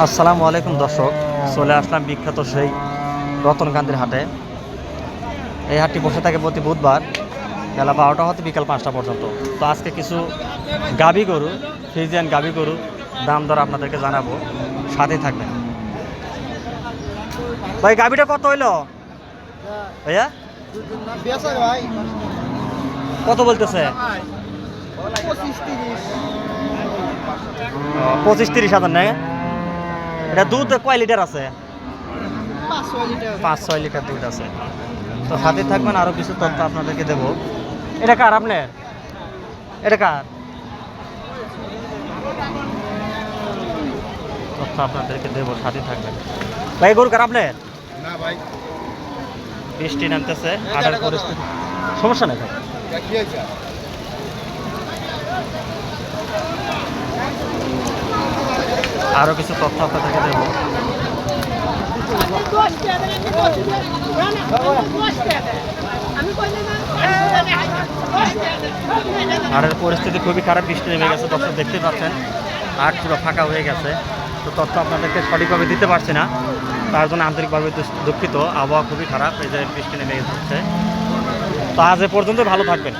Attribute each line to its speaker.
Speaker 1: আসসালামু আলাইকুম, দর্শক। চলে আসলাম বিখ্যাত সেই রতনকান্দির হাটে। এই হাটটি বসে থাকে প্রতি বুধবার বেলা বারোটা হতে বিকাল পাঁচটা পর্যন্ত। তো আজকে কিছু গাবি গরু, ফ্রিজিয়ান গাবি গরু, দাম দর আপনাদেরকে জানাব। সাথেই থাকবেন। ভাই, গাবিটা কত হইল? ভাইয়া? কত বলতেছে? পঁচিশ তিরিশ। হাজার নেই এটা দুধ কয় লিটার আছে? পাঁচ ছয় লিটার। দুধ আছে। তো সাথে থাকবেন আরও কিছু তথ্য আপনাদেরকে দেবো। এটা কার আপনার? এটা কার? তথ্য আপনাদেরকে দেবো সাথে থাকবেন। ভাই গরু কার আপনার?
Speaker 2: না ভাই।
Speaker 1: বৃষ্টি নামতেছে হাটের পরিস্থিতি সমস্যা নেই ভাই। আরও কিছু তথ্য আপনাদেরকে দেবো। হাটের পরিস্থিতি খুবই খারাপ, বৃষ্টি নেমে গেছে, দর্শক দেখতে পাচ্ছেন। হাট পুরো ফাঁকা হয়ে গেছে। তো তথ্য আপনাদেরকে সঠিকভাবে দিতে পারছি না। তার জন্য আন্তরিকভাবে দুঃখিত। আবহাওয়া খুবই খারাপ, এই যে বৃষ্টি নেমে গেছে। তো আজ এ পর্যন্ত ভালো থাকবেন।